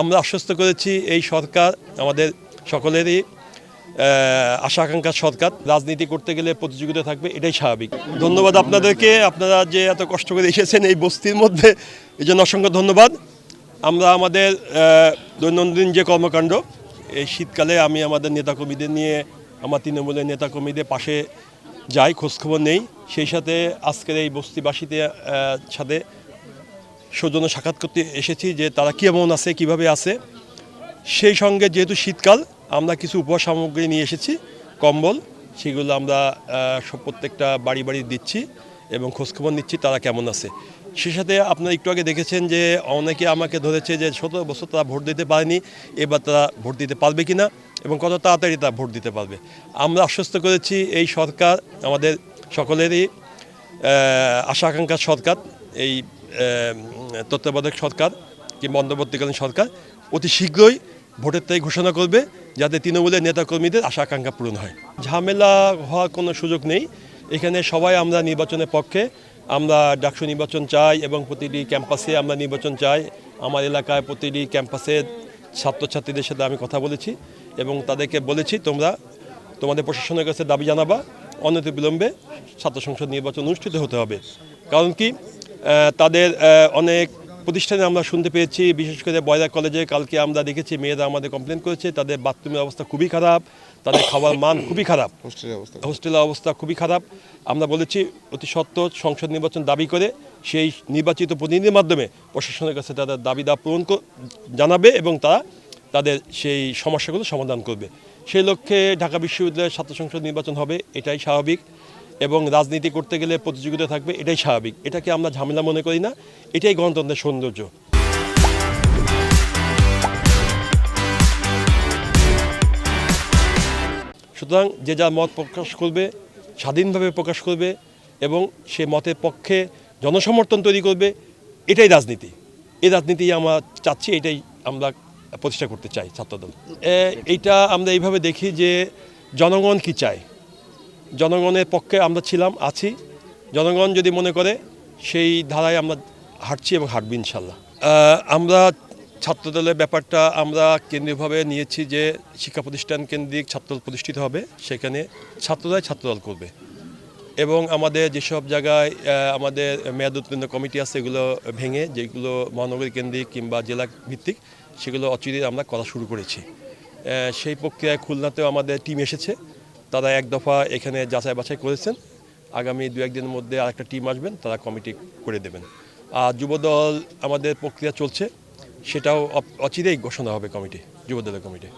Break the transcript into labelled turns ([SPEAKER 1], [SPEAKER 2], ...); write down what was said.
[SPEAKER 1] আমরা আশ্বস্ত করেছি এই সরকার আমাদের সকলেরই আশা আকাঙ্ক্ষার সরকার। রাজনীতি করতে গেলে প্রতিযোগিতা থাকবে এটাই স্বাভাবিক। ধন্যবাদ আপনাদেরকে। আপনারা যে এত কষ্ট করে এসেছেন এই বস্তির মধ্যে এই জন্য অসংখ্য ধন্যবাদ। আমরা আমাদের দৈনন্দিন যে কর্মকাণ্ড এই শীতকালে আমি আমাদের নেতাকর্মীদের নিয়ে আমার তৃণমূলের নেতাকর্মীদের পাশে যাই খোঁজখবর নেই। সেই সাথে আজকের এই বস্তিবাসীতে আহ, সাথে সৌজন্য সাক্ষাৎ করতে এসেছি যে তারা কেমন আছে, কীভাবে আছে। সেই সঙ্গে যেহেতু শীতকাল, আমরা কিছু উপহার সামগ্রী নিয়ে এসেছি, কম্বল, সেগুলো আমরা প্রত্যেকটা বাড়ি বাড়ি দিচ্ছি এবং খোঁজখবর নিচ্ছি তারা কেমন আছে। সে সাথে আপনারা একটু আগে দেখেছেন যে অনেকে আমাকে ধরেছে যে সতেরো বছর তারা ভোট দিতে পারেনি, এবার তারা ভোট দিতে পারবে কি না এবং কত তাড়াতাড়ি তারা ভোট দিতে পারবে। আমরা আশ্বস্ত করেছি এই সরকার, আমাদের সকলেরই আশা আকাঙ্ক্ষার সরকার, এই তত্ত্বাবধায়ক সরকার কিংবা অন্তর্বর্তীকালীন সরকার, অতি শীঘ্রই ভোটের তারিখ ঘোষণা করবে যাতে তৃণমূলের নেতাকর্মীদের আশা আকাঙ্ক্ষা পূরণ হয়। ঝামেলা হওয়ার কোনো সুযোগ নেই। এখানে সবাই আমরা নির্বাচনের পক্ষে, আমরা ডাকসু নির্বাচন চাই এবং প্রতিটি ক্যাম্পাসে আমরা নির্বাচন চাই। আমার এলাকায় প্রতিটি ক্যাম্পাসের ছাত্রছাত্রীদের সাথে আমি কথা বলেছি এবং তাদেরকে বলেছি, তোমরা তোমাদের প্রশাসনের কাছে দাবি জানাবা, অনতি বিলম্বে ছাত্র সংসদ নির্বাচন অনুষ্ঠিত হতে হবে। কারণ কি? তাদের অনেক প্রতিষ্ঠানে আমরা শুনতে পেয়েছি বিশেষ করে বয়রা কলেজে কালকে আমরা দেখেছি মেয়েরা আমাদের কমপ্লেন করেছে তাদের বাথরুমের অবস্থা খুবই খারাপ তাদের খাবার মান খুবই খারাপ।
[SPEAKER 2] হোস্টেলের অবস্থা
[SPEAKER 1] হোস্টেলের অবস্থা খুবই খারাপ। আমরা বলেছি অতি সত্ত্বর সংসদ নির্বাচন দাবি করে সেই নির্বাচিত প্রতিনিধির মাধ্যমে প্রশাসনের কাছে তাদের দাবি দাওয়া পূরণ জানাবে এবং তারা তাদের সেই সমস্যাগুলো সমাধান করবে। সেই লক্ষ্যে ঢাকা বিশ্ববিদ্যালয়ের ছাত্র সংসদ নির্বাচন হবে এটাই স্বাভাবিক। এবং রাজনীতি করতে গেলে প্রতিযোগিতা থাকবে, এটাই স্বাভাবিক। এটাকে আমরা ঝামেলা মনে করি না, এটাই গণতন্ত্রের সৌন্দর্য। সুতরাং যে যার মত প্রকাশ করবে, স্বাধীনভাবে প্রকাশ করবে এবং সে মতের পক্ষে জনসমর্থন তৈরি করবে, এটাই রাজনীতি। এই রাজনীতি আমরা চাচ্ছি, এটাই আমরা প্রতিষ্ঠা করতে চাই ছাত্রদল। এইটা আমরা এইভাবে দেখি যে জনগণ কি চায়? জনগণের পক্ষে আমরা ছিলাম, আছি। জনগণ যদি মনে করে, সেই ধারায় আমরা হাঁটছি এবং হাঁটবি ইনশাল্লাহ। আমরা ছাত্রদলের ব্যাপারটা আমরা কেন্দ্রীয়ভাবে নিয়েছি যে শিক্ষা প্রতিষ্ঠান কেন্দ্রিক ছাত্রদল প্রতিষ্ঠিত হবে, সেখানে ছাত্ররাই ছাত্রদল করবে। এবং আমাদের যেসব জায়গায় আমাদের মেয়াদ উত্তীর্ণ কমিটি আছে, এগুলো ভেঙে, যেগুলো মহানগরী কেন্দ্রিক কিংবা জেলা ভিত্তিক, সেগুলো অচিরে আমরা করা শুরু করেছি। সেই প্রক্রিয়ায় খুলনাতেও আমাদের টিম এসেছে। তারা এক দফা এখানে যাচাই বাছাই করেছেন। আগামী দু একদিনের মধ্যে আরেকটা টিম আসবেন, তারা কমিটি করে দেবেন। আর যুবদল আমাদের প্রক্রিয়া চলছে, সেটাও অচিরেই ঘোষণা হবে কমিটি, যুবদলের কমিটি।